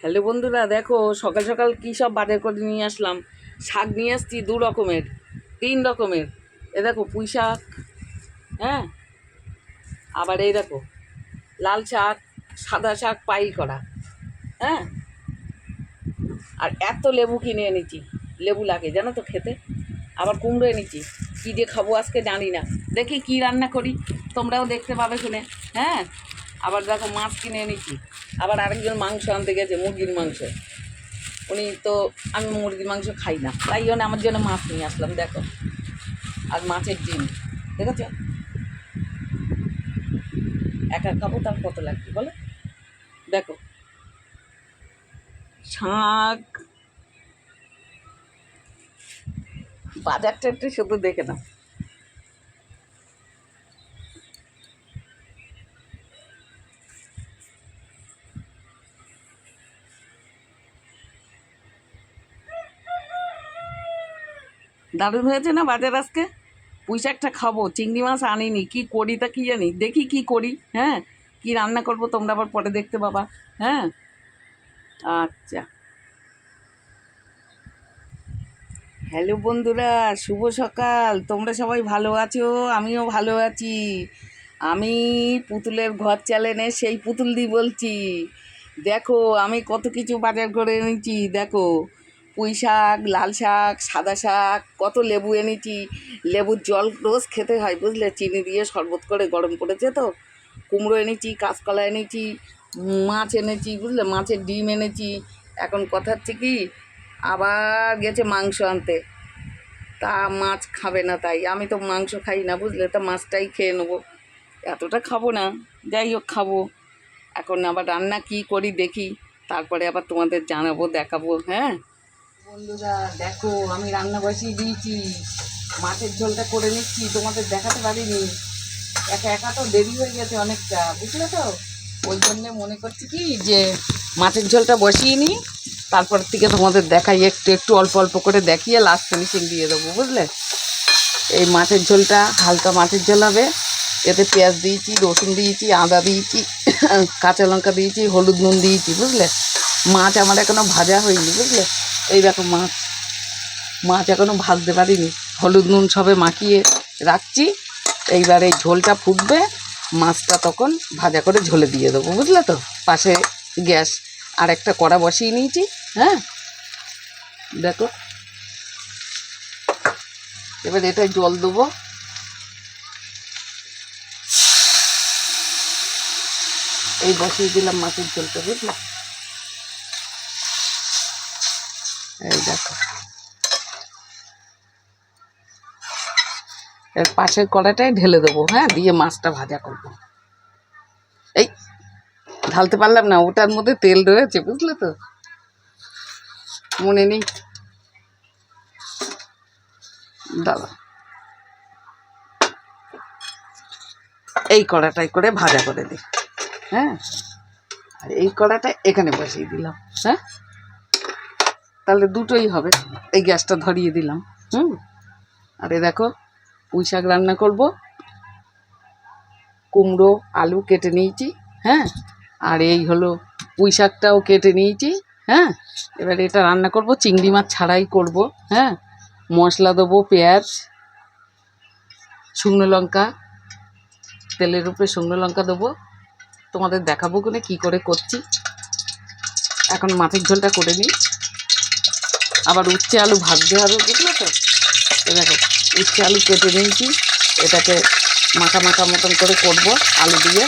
Hello বন্ধুরা, দেখো সকাল সকাল কী সব বাজার করে নিয়ে আসলাম? শাক নিয়ে আসছি দু রকমের, তিন রকমের। এ দেখো পুঁই শাক হ্যাঁ? আবার এই দেখো, লাল শাক, সাদা শাক, পাইল করা হ্যাঁ? আর এত লেবু কিনে এনেছি, লেবু লাগে, জানো তো খেতে? আবার কুমড়ো এনেছি, কী দিয়ে খাব আজকে জানি না। দেখি কি রান্না করি, তোমরাও দেখতে পাবে শুনে হ্যাঁ? আবার দেখো মাছ কিনে এনেছি। আবার আরেকজন মাংস আনতে গেছে, মুরগির মাংস। উনি তো, আমি মুরগির মাংস খাই না। তাই জন্য আমার জন্য মাছ নিয়ে আসলাম, দেখো। আর মাছের ডিম, দেখেছ? একা খাব তার কত লাগবে, বলো? দেখো। শাক। বাজারটা একটু শুধু দেখে নাও। দারুণ হয়েছে না বাজার আজকে? পুঁই শাকটা খাব, চিংড়ি মাছ আনিনি, কি করি তা কি জানি? দেখি কি করি হ্যাঁ? কি রান্না করব তোমরা আবার পরে দেখতে পাবা হ্যাঁ? আচ্ছা। হ্যালো বন্ধুরা, শুভ সকাল। তোমরা সবাই ভালো আছো? আমিও ভালো আছি। আমি পুতুলের ঘর চ্যালেনে সেই পুতুল দি বলছি। দেখো, আমি কত কিছু বাজার করে এনেছি, দেখো। পুঁই শাক লাল শাক, সাদা শাক, কত লেবু এনেছি। লেবুর জল রোজ খেতে হয়, বুঝলে? চিনি দিয়ে শরবত করে গরম করেছে তো। কুমড়ো এনেছি, কাঁচকলা এনেছি, মাছ এনেছি, বুঝলে? মাছের ডিম এনেছি। এখন কথা হচ্ছে কি, আবার গেছে মাংস আনতে। তা মাছ খাবে না তাই। আমি তো মাংস খাই না, বুঝলে? তা মাছটাই খেয়ে নেব। এতটা খাব না। যাই হোক, খাব। এখন আবার রান্না কি করি দেখি। তারপরে আবার তোমাদের জানাব, দেখাবো হ্যাঁ? বন্ধুরা দেখো, আমি রান্না বসিয়ে দিয়েছি। মাছের ঝোলটা করে নিচ্ছি, তোমাদের দেখাতে পারিনি। একা একা তো দেরি হয়ে গেছে অনেকটা, বুঝলে তো? ওই জন্যে মনে করছি কি, যে মাছের ঝোলটা বসিয়ে নিই, তারপর থেকে তোমাদের দেখাই, একটু একটু অল্প অল্প করে দেখিয়ে লাস্ট ফিনিশিং দিয়ে দেবো, বুঝলে? এই মাছের ঝোলটা, হালকা মাছের ঝোল হবে। এতে পেঁয়াজ দিয়েছি, রসুন দিয়েছি, আদা দিয়েছি, কাঁচা লঙ্কা দিয়েছি, হলুদ নুন দিয়েছি, বুঝলে? মাছ আমার এখনও ভাজা হয়নি, বুঝলে? এই দেখো মাছ। মাছ এখনও ভাজতে পারিনি। হলুদ নুন সবে মাখিয়ে রাখছি। এইবার এই ঝোলটা ফুটবে। মাছটা তখন ভাজা করে ঝোলে দিয়ে দেবো, বুঝলে তো? পাশে গ্যাস আর একটা কড়া বসিয়ে নিয়েছি হ্যাঁ? দেখো। এবার এটাই জল দেবো। এই বসিয়ে দিলাম মাছের ঝোলটা, বুঝলে? এই দেখো। এর পাশের কড়াটাই ঢেলে দেবো হ্যাঁ দিয়ে মাছটা ভাজা করব। এই, ঢালতে পারলাম না, ওটার মধ্যে তেল রয়েছে, বুঝলে তো? মনে নেই। দাদা এই কড়াটাই করে ভাজা করে দিই হ্যাঁ? আর এই কড়াটা এখানে বসিয়ে দিলাম হ্যাঁ? তাহলে দুটোই হবে। এই গ্যাসটা ধরিয়ে দিলাম, হুম? আরে দেখো, পুঁই শাক রান্না করব। কুমড়ো, আলু কেটে নিয়েছি হ্যাঁ? আর এই হলো পুঁই শাকটাও কেটে নিয়েছি হ্যাঁ? এবার এটা রান্না করব, চিংড়ি মাছ ছাড়াই করব হ্যাঁ? মশলা দেবো, পেঁয়াজ, শুকনো লঙ্কা, তেলের উপরে শুকনো লঙ্কা দেবো। তোমাদের দেখাবো কোনে কী করে করছি। এখন মাছের ঝোলটা করে নিই। আবার উচ্ছে আলু ভাজতে হবে, বুঝলে তো? দেখো, উচ্ছে আলু কেটে নিয়েছি, এটাকে মাখা মাখা মতন করে করব আলু দিয়ে।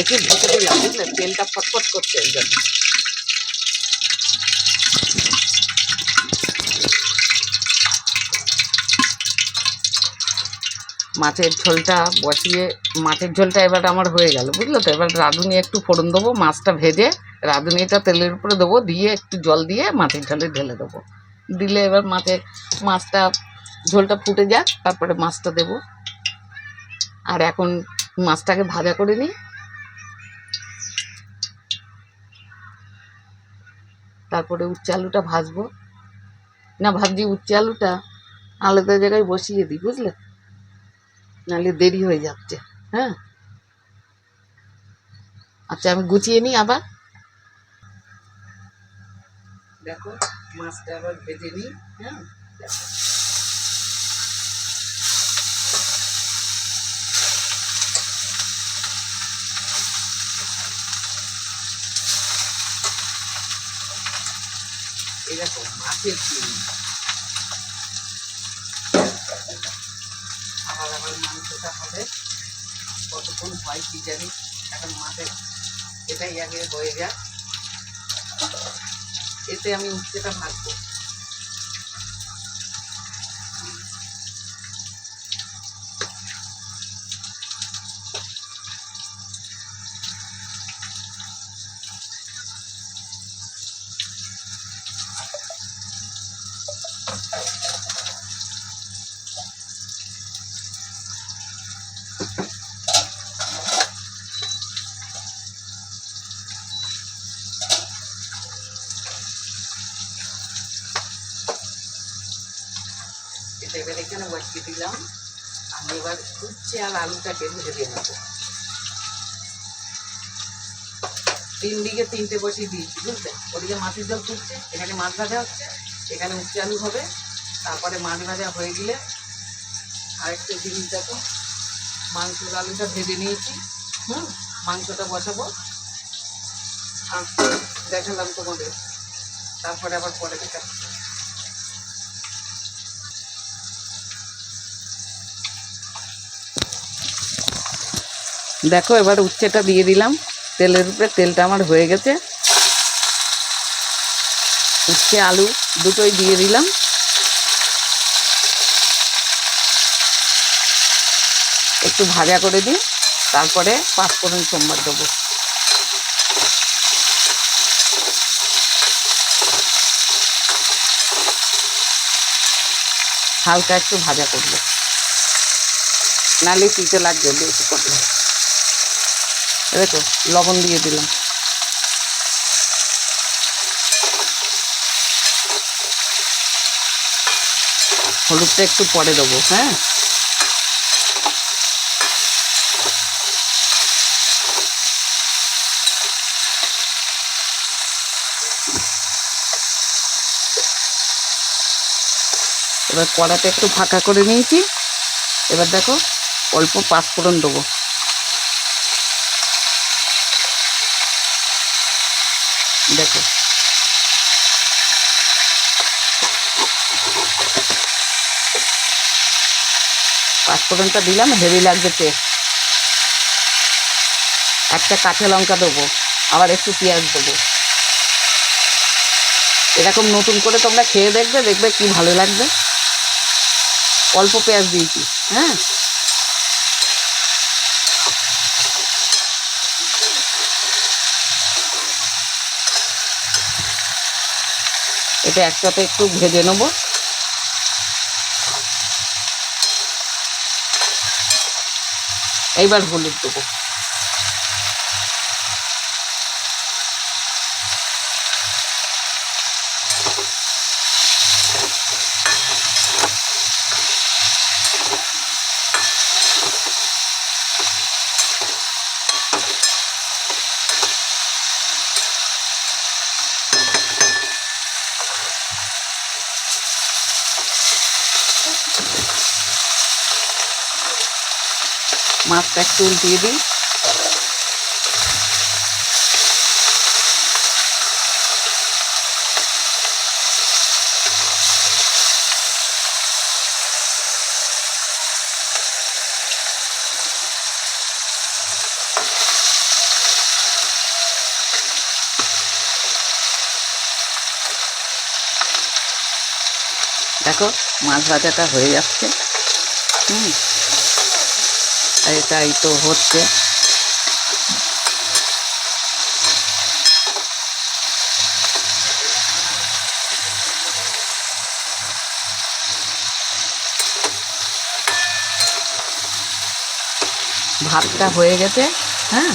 একটু ঢেকে দিলাম বুঝলে? তেলটা ফটফট করছে এই জন্য মাছের ঝোলটা বসিয়ে, মাছের ঝোলটা এবার আমার হয়ে গেল, বুঝলো তো? এবার রাঁধুনি একটু ফোড়ন দেবো, মাছটা ভেজে রাঁধুনিটা তেলের উপরে দেবো, দিয়ে একটু জল দিয়ে মাছের ঝোলে ঢেলে দেবো। দিলে এবার মাছের, মাছটা, ঝোলটা ফুটে যাক, তারপরে মাছটা দেবো। আর এখন মাছটাকে ভাজা করে নিই। তারপরে উচ্ছে আলুটা ভাজবো। না ভাবছি উচ্ছে আলুটা আলাদা জায়গায় বসিয়ে দিই, বুঝলে? নাহলে দেরি হয়ে যাচ্ছে হ্যাঁ? আচ্ছা আমি গুছিয়ে নিই আবার। দেখো, মাছটা আবার ভেজে নিই হ্যাঁ? দেখো এরকম মাছের চিংড়ি আবার আবার মাংসটা হবে কতক্ষণ হয় কি জানি এখন মাঠে এটাই আগে হয়ে যায় এতে আমি উচ্ছেটা ভাজবো এটা এবার বসিয়ে দিলাম। আমি এবার উচ্ছে আর আলুটাকে ভেজে নেব। তিন দিকে তিনটে বসিয়ে দিয়েছি, বুঝলে? ওদিকে মাছের জল ফুটছে এখানে মাছ ভাজা হচ্ছে, এখানে উচ্ছে আলু হবে। তারপরে মাছ ভাজা হয়ে গেলে আরেকটা জিনিস দেখো, মাংসের আলুটা ভেজে নিয়েছি। হুম, মাংসটা বসাবো। আর দেখালাম তোমাদের। তারপরে আবার পরে দেখাচ্ছি। দেখো, এবার উচ্ছেটা দিয়ে দিলাম। তেলের উপরে তেলটা আমার হয়ে গেছে। উচ্ছে, আলু দুটোই দিয়ে দিলাম। একটু ভাজা করে দিই, তারপরে পাঁচফোড়ন সোমবার দেবো। হালকা একটু ভাজা করব। নালে পিঠে লাগবে বেশি করলে দেখো লবণ দিয়ে দিলাম। হলুদটা একটু পরে দেবো হ্যাঁ? এবার কড়াটা একটু ফাঁকা করে নিয়েছি। এবার দেখো, অল্প পাঁচফোড়ন দেবো। দেখো। পাঁচফোড়নটা দিলাম, হেভি লাগবে টেস্ট একটা কাঁচা লঙ্কা দেবো, আবার একটু পেঁয়াজ দেবো। এরকম নতুন করে তোমরা খেয়ে দেখবে দেখবে কি ভালো লাগবে। অল্প পেঁয়াজ দিয়েছি হ্যাঁ? এটা একসাথে একটু ভেজে নেব। এইবার হলুদ দেবো। মাছটা একটু উল্টিয়ে দিই। দেখো মাছ ভাজাটা হয়ে যাচ্ছে। হুম। এটাই তো হচ্ছে। ভাতটা হয়ে গেছে হ্যাঁ?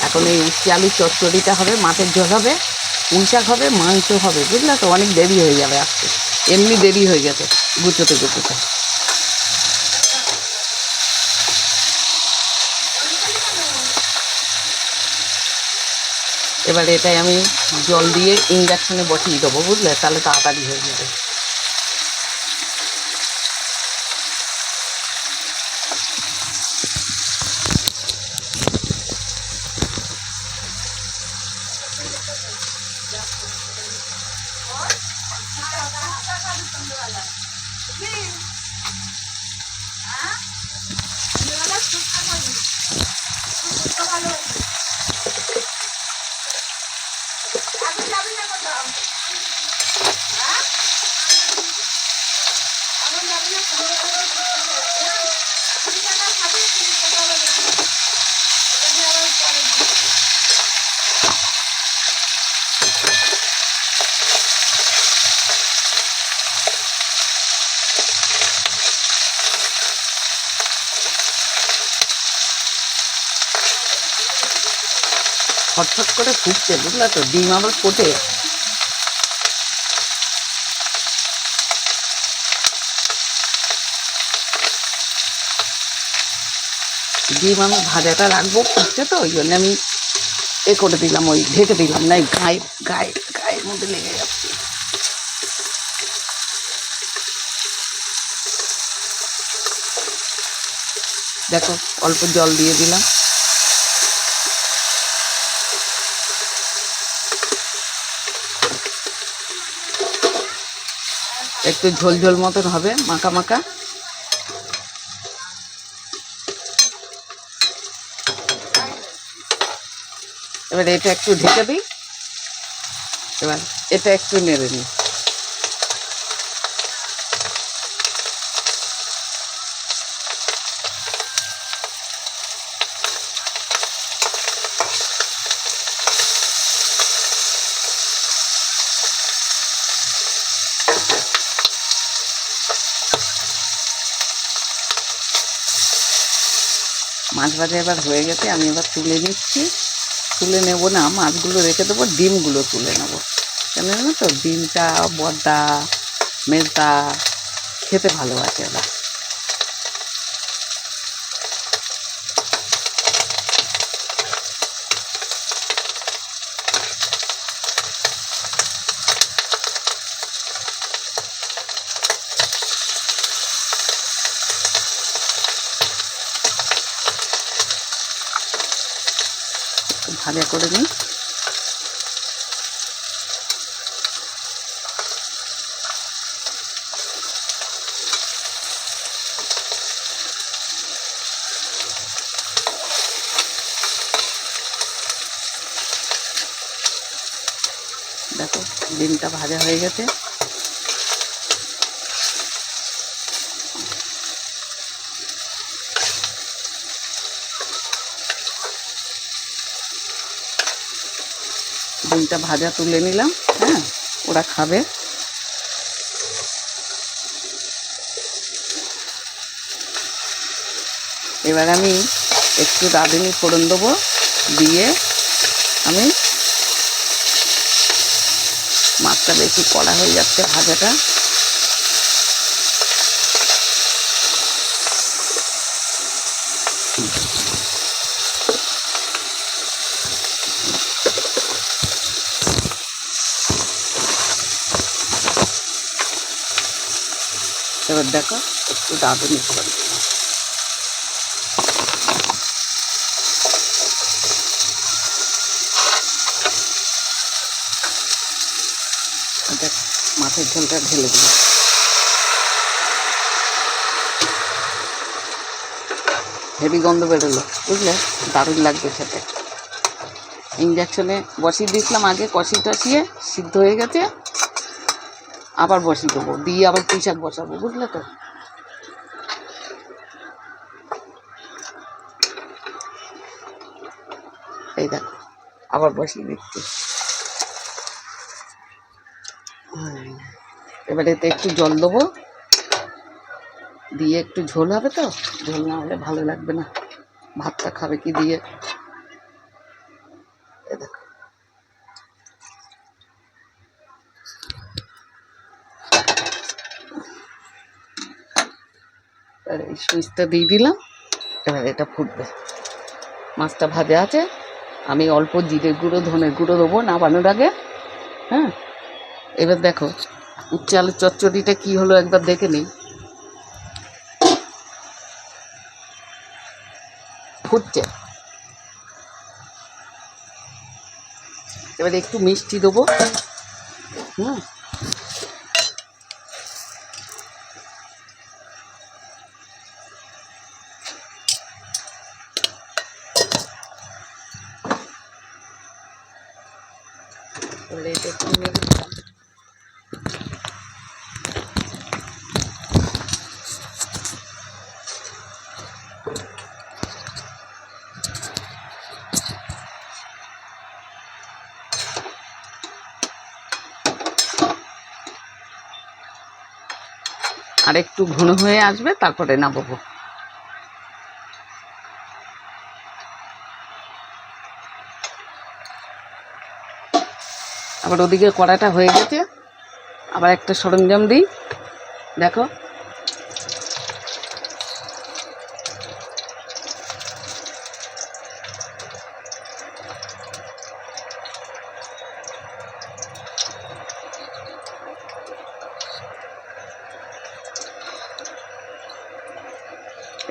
এখন এই উচ্চে আলুর চচ্চড়িটা হবে, মাছের ঝোল হবে পুঁইশাক হবে, মাংস হবে, বুঝলে তো? অনেক দেরি হয়ে যাবে আজকে। এমনি দেরি হয়ে গেছে, গুছোতে গুছোতে। এবার এটাই আমি জল দিয়ে ইঞ্জেকশনে বসিয়ে দেবো বুঝলে? তাহলে তাড়াতাড়ি হয়ে যাবে। ছটফট করে ফুটছে, বুঝলা তো? ডিম আবার ফোটে। ডিম আমি ভাজাটা রাখব ফুটছে তো, ওই জন্য আমি এ করে দিলাম, ওই ঢেকে দিলাম না গায়ে গায়ে, গায়ের মধ্যে লেগে যাচ্ছে। দেখো, অল্প জল দিয়ে দিলাম। একটু ঝোল ঝোল মতন হবে, মাখা মাখা। এবার এটা একটু ঢেকে দিই। এবার এটা একটু নেড়ে নিই। মাছ ভাজা এবার হয়ে গেছে, আমি এবার তুলে নিচ্ছি। তুলে নেব না, মাছগুলো রেখে দেবো, ডিমগুলো তুলে নেব। কেন তো, ডিমটা বড্ডা মেজদা খেতে ভালোবাসে এবার একটু ভাজা করে নিই। দেখো ডিমটা ভাজা হয়ে গেছে। ডিমটা ভাজা তুলে নিলাম হ্যাঁ? ওরা খাবে। এবার আমি একটু রাঁধুনি ফোড়ন দেবো, দিয়ে আমি মাছটা বেশি কড়া হয়ে যাচ্ছে ভাজাটা। দেখো, একটু ফোড়ন দিলাম। দেখ, মাছের ঝোলটা ঢেলে দিল হেভি গন্ধ বেরোলো, বুঝলে? দারুণ লাগবে খেতে। ইঞ্জেকশনে বসিয়ে দিয়েছিলাম আগে কষি টসিয়ে সিদ্ধ হয়ে গেছে। আবার বসিয়ে দেবো, দিয়ে আবার পুঁই শাক বসাবো, বুঝলে তো? এই দেখো, আবার বসিয়ে দিচ্ছি। এবারে এতে একটু জল দেবো। দিয়ে একটু ঝোল হবে তো? ঝোল না হলে ভালো লাগবে না। ভাতটা খাবে কি দিয়ে? এ দেখো। এই সুইচটা দিয়ে দিলাম। এবার এটা ফুটবে। মাছটা ভাজা আছে। আমি অল্প জিরে গুঁড়ো, ধনের গুঁড়ো দেবো নামানোর আগে। হ্যাঁ? এবার দেখো উচ্চে আলুর চচ্চড়িটা কী হলো একবার দেখে নিই। ফুটছে। এবার একটু মিষ্টি দেবো। হুম দিলাম। আর একটু ঘন হয়ে আসবে তারপরে নামাবো আবার ওদিকে কড়াটা হয়ে গেছে। আবার একটা সরঞ্জাম দিই। দেখো।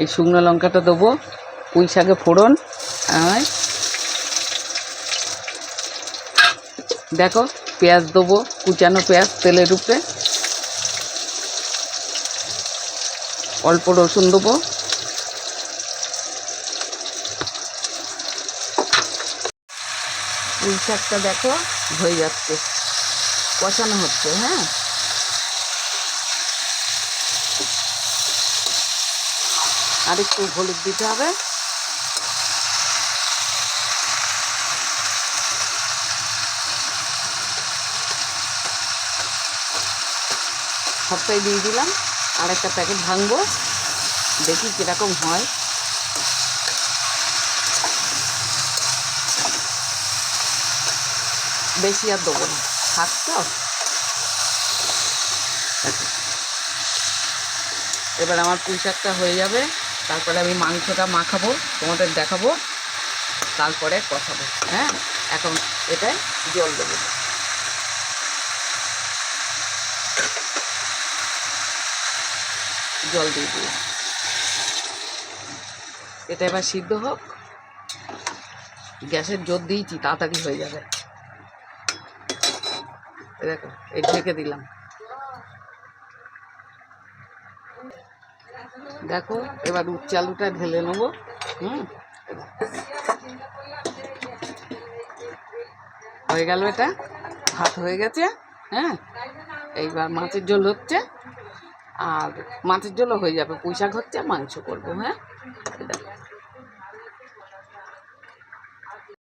এই শুকনো লঙ্কাটা দেবো। পুঁই শাকে ফোড়ন। আর দেখো, পেঁয়াজ দেবো, কুচানো পেঁয়াজ তেলের উপরে অল্প রসুন দেবো। পুঁই শাকটা দেখো, হয়ে যাচ্ছে। কষানো হচ্ছে হ্যাঁ? আর একটু হলুদ দিতে হবে। সবটাই দিয়ে দিলাম। আর একটা প্যাকেট ভাঙবো। দেখি কীরকম হয়। বেশি আর দেবো না। থাক তো। এবার আমার পুঁই শাকটা হয়ে যাবে। তারপরে আমি মাংসটা মাখাবো, তোমাদের দেখাবো। তারপরে কষাবো হ্যাঁ? এখন এটাই জল দেবো। জল দিয়ে দিই। এটা এবার সিদ্ধ হোক। গ্যাসের জোর দিয়েছি, তাড়াতাড়ি হয়ে যাবে। দেখো, এই ঢেকে দিলাম। দেখো, এবার উচ্চ আলুটা ঢেলে নেব। হুম? হয়ে গেল এটা। ভাত হয়ে গেছে। হ্যাঁ? এইবার মাছের ঝোল হচ্ছে। আর মাছের জলও হয়ে যাবে পুঁই শাক হচ্ছে মাংস করব হ্যাঁ।